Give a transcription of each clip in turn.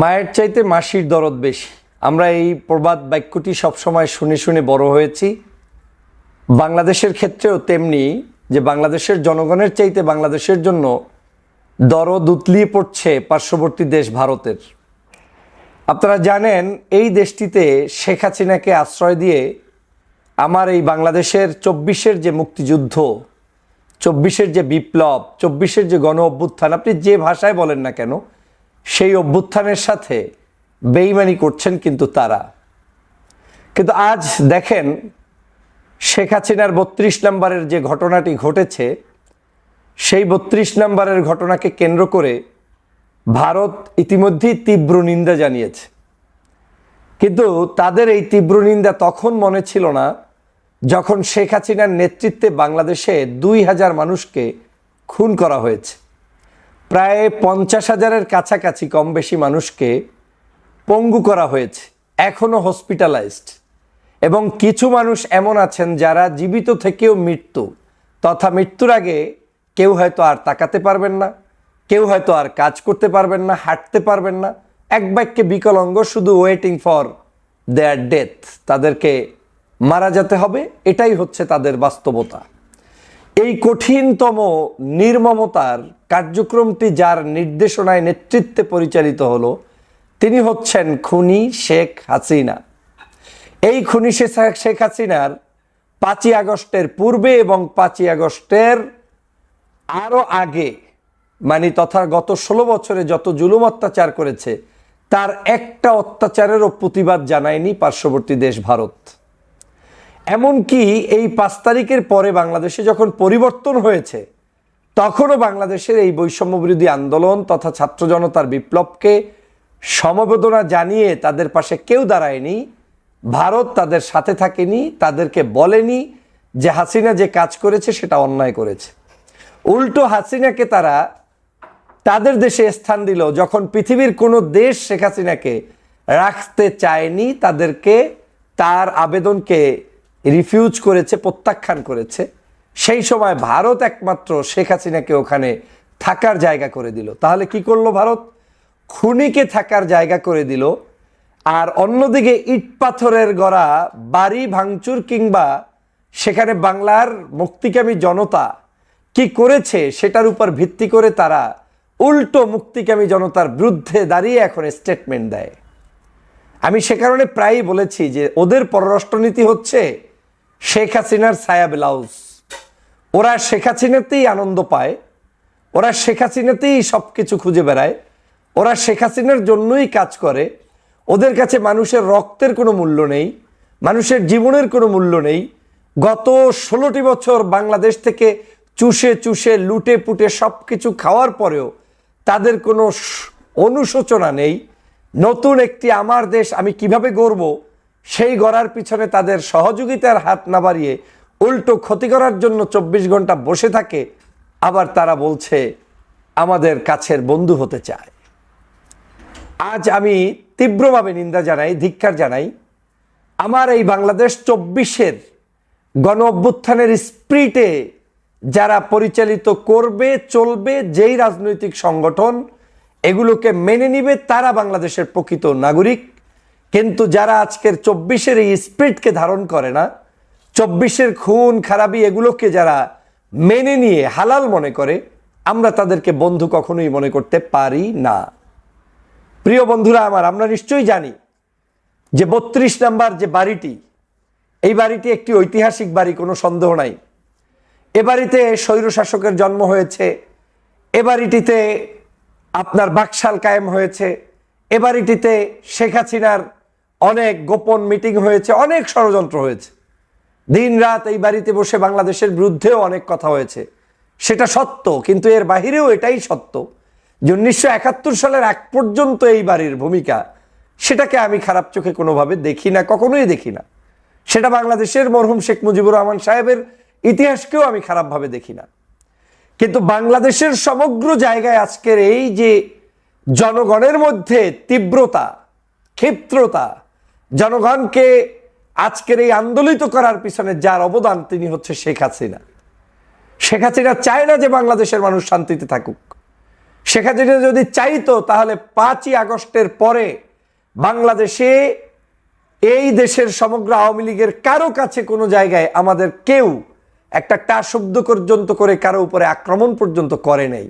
মায়ের চাইতে মাসির দরদ বেশি। আমরা এই প্রবাদ বাক্যটি সবসময় শুনে শুনে বড় হয়েছি। বাংলাদেশের ক্ষেত্রেও তেমনি যে বাংলাদেশের জনগণের চাইতে বাংলাদেশের জন্য দরদ উতলিয়ে পড়ছে পার্শ্ববর্তী দেশ ভারতের। আপনারা জানেন, এই দেশটিতে শেখ হাসিনাকে আশ্রয় দিয়ে আমার এই বাংলাদেশের চব্বিশের যে মুক্তিযুদ্ধ, চব্বিশের যে বিপ্লব, চব্বিশের যে গণ অভ্যুত্থান আপনি যে ভাষায় বলেন না কেন সেই অভ্যুত্থানের সাথে বেইমানি করছেন কিন্তু তারা। কিন্তু আজ দেখেন শেখ হাসিনার বত্রিশ নম্বরের যে ঘটনাটি ঘটেছে, সেই বত্রিশ নম্বরের ঘটনাকে কেন্দ্র করে ভারত ইতিমধ্যেই তীব্র নিন্দা জানিয়েছে। কিন্তু তাদের এই তীব্র নিন্দা তখন মনে ছিল না যখন শেখ হাসিনার নেতৃত্বে বাংলাদেশে দুই হাজার মানুষকে খুন করা হয়েছে। প্রায় পঞ্চাশ হাজারের কাছাকাছি কম বেশি মানুষকে পঙ্গু করা হয়েছে এখনও হসপিটালাইজড এবং কিছু মানুষ এমন আছেন যারা জীবিত থেকেও মৃত্যু, তথা মৃত্যুর আগে কেউ হয়তো আর তাকাতে পারবেন না, কেউ হয়তো আর কাজ করতে পারবেন না, হাঁটতে পারবেন না। এক বাক্যে বিকলাঙ্গ শুধু ওয়েটিং ফর দেয়ার ডেথ তাদেরকে মারা যেতে হবে, এটাই হচ্ছে তাদের বাস্তবতা। এই কঠিনতম নির্মমতার কার্যক্রমটি যার নির্দেশনায় নেতৃত্বে পরিচালিত হলো, তিনি হচ্ছেন খুনি শেখ হাসিনা। এই খুনি শেখ হাসিনার পাঁচই আগস্টের পূর্বে এবং পাঁচই আগস্টের আরও আগে মানে তথা গত ষোলো বছরে যত জুলুম অত্যাচার করেছে, তার একটা অত্যাচারেরও প্রতিবাদ জানায়নি পার্শ্ববর্তী দেশ ভারত। এমনকি এই পাঁচ তারিখের পরে বাংলাদেশে যখন পরিবর্তন হয়েছে তখনও বাংলাদেশের এই বৈষম্য বিরোধী আন্দোলন তথা ছাত্র জনতার বিপ্লবকে সমবেদনা জানিয়ে তাদের পাশে কেউ দাঁড়ায়নি, ভারত তাদের সাথে থাকেনি, তাদেরকে বলেনি যে হাসিনা যে কাজ করেছে সেটা অন্যায় করেছে। উল্টো হাসিনাকে তারা তাদের দেশে স্থান দিল যখন পৃথিবীর কোনো দেশ শেখ হাসিনাকে রাখতে চায়নি, তাদেরকে তার আবেদনকে রিফিউজ করেছে, প্রত্যাখ্যান করেছে। সেই সময় ভারত একমাত্র শেখ হাসিনাকে ওখানে থাকার জায়গা করে দিল। তাহলে কি করল ভারত? খুনিকে থাকার জায়গা করে দিল। আর অন্যদিকে ইট পাথরের গড়া, বাড়ি ভাঙচুর কিংবা সেখানে বাংলার মুক্তিকামী জনতা কি করেছে সেটার উপর ভিত্তি করে তারা উল্টো মুক্তিকামী জনতার বিরুদ্ধে দাঁড়িয়ে এখন স্টেটমেন্ট দেয়। আমি সে কারণে প্রায়ই বলেছি যে ওদের পররাষ্ট্রনীতি হচ্ছে শেখ হাসিনার ছায়া ব্লাউজ ওরা শেখ হাসিনাতেই আনন্দ পায়, ওরা শেখ হাসিনাতেই সব কিছু খুঁজে বেড়ায়, ওরা শেখ হাসিনার জন্যই কাজ করে, ওদের কাছে মানুষের রক্তের কোনো মূল্য নেই, মানুষের জীবনের কোনো মূল্য নেই। গত ষোলোটি বছর বাংলাদেশ থেকে চুষে চুষে, লুটে পুটে সব কিছু খাওয়ার পরেও তাদের কোনো অনুশোচনা নেই। নতুন একটি আমার দেশ আমি কীভাবে গড়ব, সেই গড়ার পিছনে তাদের সহযোগিতার হাত না বাড়িয়ে উল্টো ক্ষতি করার জন্য চব্বিশ ঘণ্টা বসে থাকে, আবার তারা বলছে আমাদের কাছের বন্ধু হতে চায়। আজ আমি তীব্রভাবে নিন্দা জানাই, ধিক্কার জানাই, আমার এই বাংলাদেশ চব্বিশের গণ অভ্যুত্থানের স্প্রিটে যারা পরিচালিত করবে, চলবে, যেই রাজনৈতিক সংগঠন, এগুলোকে মেনে নিবে তারা বাংলাদেশের প্রকৃত নাগরিক। কিন্তু যারা আজকের চব্বিশের এই স্প্রিটকে ধারণ করে না চব্বিশের খুন, খারাপি এগুলোকে যারা মেনে নিয়ে হালাল মনে করে, আমরা তাদেরকে বন্ধু কখনোই মনে করতে পারি না। প্রিয় বন্ধুরা আমার, আমরা নিশ্চয়ই জানি যে বত্রিশ নাম্বার যে বাড়িটি, এই বাড়িটি একটি ঐতিহাসিক বাড়ি, কোনো সন্দেহ নাই। এ বাড়িতে স্বৈরশাসকের জন্ম হয়েছে, এ বাড়িটিতে আপনার বাকশাল কায়েম হয়েছে, এ বাড়িটিতে শেখ হাসিনার অনেক গোপন মিটিং হয়েছে, অনেক ষড়যন্ত্র হয়েছে। দিন রাত এই বাড়িতে বসে বাংলাদেশের বিরুদ্ধেও অনেক কথা হয়েছে। সেটা সত্য, কিন্তু এর বাহিরেও এটাই সত্য যে উনিশশো একাত্তর সালের এক পর্যন্ত এই বাড়ির ভূমিকা, সেটাকে আমি খারাপ চোখে কোনোভাবে দেখি না, কখনোই দেখি না। সেটা বাংলাদেশের মরহুম শেখ মুজিবুর রহমান সাহেবের ইতিহাসকেও আমি খারাপভাবে দেখি না। কিন্তু বাংলাদেশের সমগ্র জায়গায় আজকের এই যে জনগণের মধ্যে তীব্রতা, ক্ষিপ্রতা, জনগণকে আজকের এই আন্দোলিত করার পিছনে যার অবদান তিনি হচ্ছে শেখ হাসিনা। শেখ হাসিনা চায় না যে বাংলাদেশের মানুষ শান্তিতে থাকুক। শেখ হাসিনা যদি চাইতো তাহলে পাঁচই আগস্টের পরে বাংলাদেশে এই দেশের সমগ্র আওয়ামী লীগের কারও কাছে কোনো জায়গায় আমাদের কেউ একটা টা শব্দ পর্যন্ত করে কারও উপরে আক্রমণ পর্যন্ত করে নাই।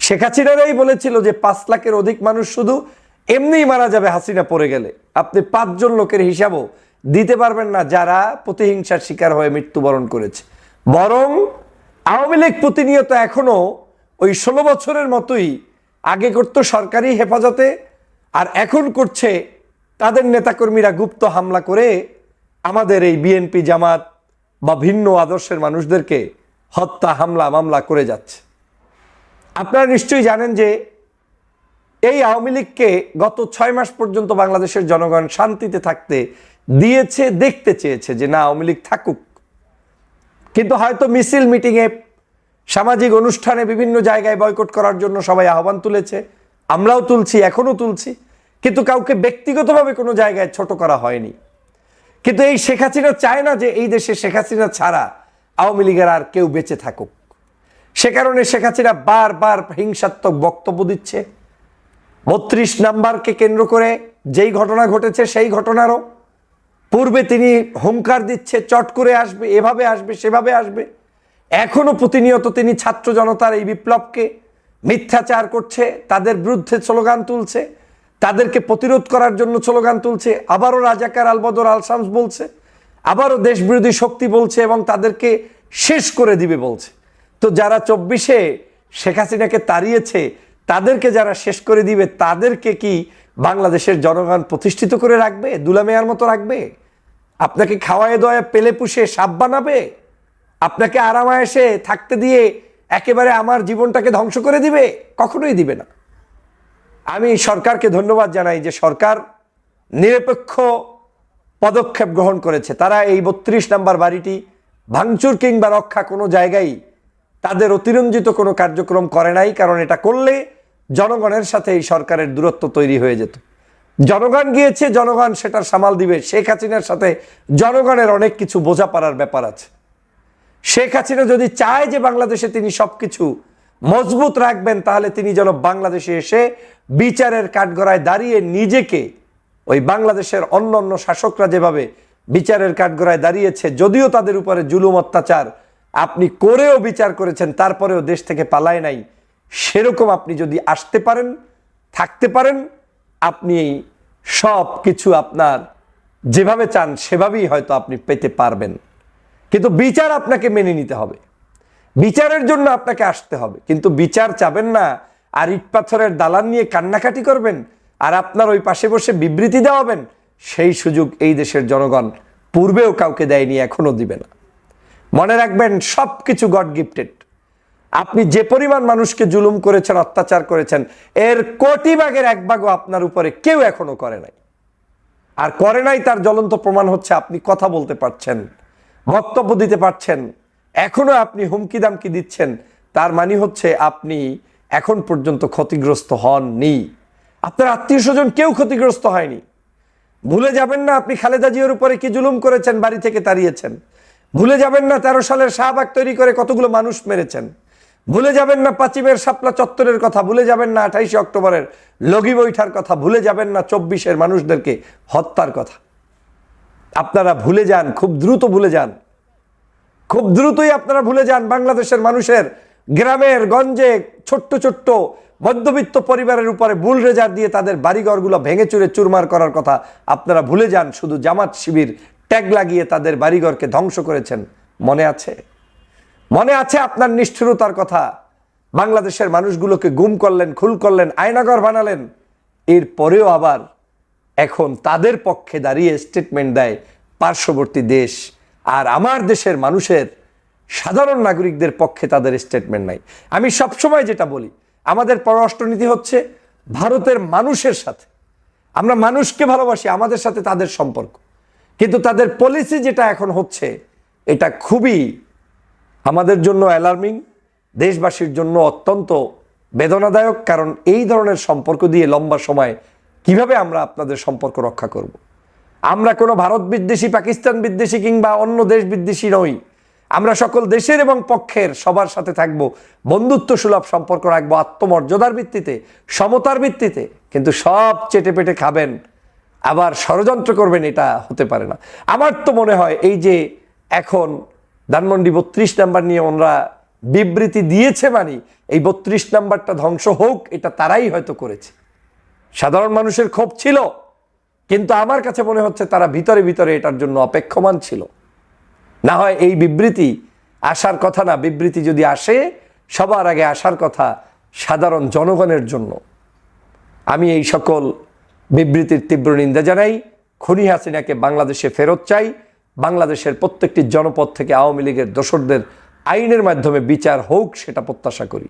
শেখ হাসিনারাই বলেছিল যে পাঁচ লাখের অধিক মানুষ শুধু এমনিই মারা যাবে হাসিনা পড়ে গেলে। আপনি পাঁচজন লোকের হিসাবও দিতে পারবেন না যারা প্রতিহিংসার শিকার হয়ে মৃত্যুবরণ করেছে। বরং আওয়ামী লীগ প্রতিনিয়ত এখনও ওই ষোলো বছরের মতোই আগে করতো সরকারি হেফাজতে, আর এখন করছে তাদের নেতাকর্মীরা গুপ্ত হামলা করে আমাদের এই বিএনপি জামাত বা ভিন্ন আদর্শের মানুষদেরকে হত্যা, হামলা, মামলা করে যাচ্ছে। আপনারা নিশ্চয়ই জানেন যে এই আওয়ামী লীগকে গত ছয় মাস পর্যন্ত বাংলাদেশের জনগণ শান্তিতে থাকতে দিয়েছে, দেখতে চেয়েছে যে না, আওয়ামী লীগ থাকুক। কিন্তু হয়তো মিছিল, মিটিংয়ে সামাজিক অনুষ্ঠানে বিভিন্ন জায়গায় বয়কট করার জন্য সবাই আহ্বান তুলেছে। আমরাও তুলছি এখনও তুলছি। কিন্তু কাউকে ব্যক্তিগতভাবে কোনো জায়গায় ছোট করা হয়নি। কিন্তু এই শেখ হাসিনা চায় না যে এই দেশে শেখ হাসিনা ছাড়া আওয়ামী লীগের আর কেউ বেঁচে থাকুক। সে কারণে শেখ হাসিনা বারবার হিংসাত্মক বক্তব্য দিচ্ছে। বত্রিশ নাম্বারকে কেন্দ্র করে যেই ঘটনা ঘটেছে, সেই ঘটনারও পূর্বে তিনি হুঙ্কার দিচ্ছে, চট করে আসবে, এভাবে আসবে, সেভাবে আসবে। এখনও প্রতিনিয়ত তিনি ছাত্র জনতার এই বিপ্লবকে মিথ্যাচার করছে, তাদের বিরুদ্ধে স্লোগান তুলছে, তাদেরকে প্রতিরোধ করার জন্য স্লোগান তুলছে, আবারও রাজাকার আলবদর আল শামস বলছে, আবারও দেশবিরোধী শক্তি বলছে এবং তাদেরকে শেষ করে দিবে বলছে। তো যারা চব্বিশে শেখ হাসিনাকে তাড়িয়েছে, তাদেরকে যারা শেষ করে দিবে, তাদেরকে কি বাংলাদেশের জনগণ প্রতিষ্ঠিত করে রাখবে, দুলামেয়ার মতো রাখবে? আপনাকে খাওয়ায় দয়ে পেলে পুষে সাপ বানাবে? আপনাকে আরামায়েসে থাকতে দিয়ে একেবারে আমার জীবনটাকে ধ্বংস করে দিবে? কখনোই দিবে না। আমি সরকারকে ধন্যবাদ জানাই যে সরকার নিরপেক্ষ পদক্ষেপ গ্রহণ করেছে। তারা এই বত্রিশ নাম্বার বাড়িটি ভাঙচুর কিংবা রক্ষা কোনো জায়গায় তাদের অতিরঞ্জিত কোনো কার্যক্রম করে নাই, কারণ এটা করলে জনগণের সাথে এই সরকারের দূরত্ব তৈরি হয়ে যেত। জনগণ গিয়েছে, জনগণ সেটার সামাল দিবে। শেখ হাসিনার সাথে জনগণের অনেক কিছু বোঝাপড়ার ব্যাপার আছে। শেখ হাসিনা যদি চায় যে বাংলাদেশে তিনি সবকিছু মজবুত রাখবেন, তাহলে তিনি যেন বাংলাদেশে এসে বিচারের কাঠগড়ায় দাঁড়িয়ে নিজেকে ওই বাংলাদেশের অন্য অন্য শাসকরা যেভাবে বিচারের কাঠগড়ায় দাঁড়িয়েছে, যদিও তাদের উপরে জুলুম অত্যাচার আপনি করেও বিচার করেছেন, তারপরেও দেশ থেকে পালায় নাই, সেরকম আপনি যদি আসতে পারেন, থাকতে পারেন আপনি সব কিছু আপনার যেভাবে চান সেভাবেই হয়তো আপনি পেতে পারবেন। কিন্তু বিচার আপনাকে মেনে নিতে হবে। বিচারের জন্য আপনাকে আসতে হবে। কিন্তু বিচার চাবেন না, আর ইট পাথরের দালান নিয়ে কান্নাকাটি করবেন, আর আপনার ওই পাশে বসে বিবৃতি দেওয়াবেন, সেই সুযোগ এই দেশের জনগণ পূর্বেও কাউকে দেয়নি, এখনও দিবে না। মনে রাখবেন সব কিছু গড গিফটেড। আপনি যে পরিমাণ মানুষকে জুলুম করেছেন, অত্যাচার করেছেন, এর কোটি ভাগের এক ভাগও আপনার উপরে কেউ এখনও করে নাই। আর করে নাই তার জ্বলন্ত প্রমাণ হচ্ছে আপনি কথা বলতে পারছেন, বক্তব্য দিতে পারছেন, এখনও আপনি হুমকি দামকি দিচ্ছেন। তার মানে হচ্ছে আপনি এখন পর্যন্ত ক্ষতিগ্রস্ত হননি। আপনার আত্মীয় স্বজন কেউ ক্ষতিগ্রস্ত হয়নি। ভুলে যাবেন না আপনি খালেদা জিয়ার উপরে কি জুলুম করেছেন, বাড়ি থেকে তাড়িয়েছেন। ভুলে যাবেন না তেরো সালের শাহবাগ তৈরি করে কতগুলো মানুষ মেরেছেন। ভুলে যাবেন না পাঁচিমের শাপলা চত্বরের কথা, ভুলে যাবেন না আঠাইশে অক্টোবরের লগি বৈঠার কথা, ভুলে যাবেন না চব্বিশের মানুষদেরকে হত্যার কথা। আপনারা ভুলে যান, খুব দ্রুত ভুলে যান। খুব দ্রুতই আপনারা ভুলে যান বাংলাদেশের মানুষের গ্রামের, গঞ্জে, ছোট্ট ছোট্ট মধ্যবিত্ত পরিবারের উপরে বুল রেজার দিয়ে তাদের বাড়িঘরগুলো ভেঙে চুরে চুরমার করার কথা আপনারা ভুলে যান, শুধু জামাত শিবির ট্যাগ লাগিয়ে তাদের বাড়িঘরকে ধ্বংস করেছেন। মনে আছে? মনে আছে আপনার নিষ্ঠুরতার কথা? বাংলাদেশের মানুষগুলোকে গুম করলেন খুল করলেন আয়নাগর বানালেন। এরপরেও আবার এখন তাদের পক্ষে দাঁড়িয়ে স্টেটমেন্ট দেয় পার্শ্ববর্তী দেশ। আর আমার দেশের মানুষের সাধারণ নাগরিকদের পক্ষে তাদের স্টেটমেন্ট নাই। আমি সবসময় যেটা বলি, আমাদের পররাষ্ট্রনীতি হচ্ছে ভারতের মানুষের সাথে। আমরা মানুষকে ভালোবাসি, আমাদের সাথে তাদের সম্পর্ক। কিন্তু তাদের পলিসি যেটা এখন হচ্ছে, এটা খুবই আমাদের জন্য অ্যালার্মিং দেশবাসীর জন্য অত্যন্ত বেদনাদায়ক, কারণ এই ধরনের সম্পর্ক দিয়ে লম্বা সময় কীভাবে আমরা আপনাদের সম্পর্ক রক্ষা করব। আমরা কোনো ভারত বিদ্বেষী, পাকিস্তান বিদ্বেষী কিংবা অন্য দেশ বিদ্বেষী নই। আমরা সকল দেশের এবং পক্ষের সবার সাথে থাকব বন্ধুত্ব সুলভ সম্পর্ক রাখব, আত্মমর্যাদার ভিত্তিতে, সমতার ভিত্তিতে। কিন্তু সব চেটে পেটে খাবেন, আবার ষড়যন্ত্র করবেন, এটা হতে পারে না। আমার তো মনে হয় এই যে এখন ধানমন্ডি বত্রিশ নাম্বার নিয়ে ওনারা বিবৃতি দিয়েছে মানে এই বত্রিশ নাম্বারটা ধ্বংস হোক, এটা তারাই হয়তো করেছে। সাধারণ মানুষের ক্ষোভ ছিল, কিন্তু আমার কাছে মনে হচ্ছে তারা ভিতরে ভিতরে এটার জন্য অপেক্ষমান ছিল। না হয় এই বিবৃতি আসার কথা না, বিবৃতি যদি আসে, সবার আগে আসার কথা সাধারণ জনগণের জন্য। আমি এই সকল বিবৃতির তীব্র নিন্দা জানাই, খুনি হাসিনাকে বাংলাদেশে ফেরত চাই বাংলাদেশের প্রত্যেকটি জনপদ থেকে আওয়ামী লীগের দোসরদের আইনের মাধ্যমে বিচার হোক সেটা প্রত্যাশা করি।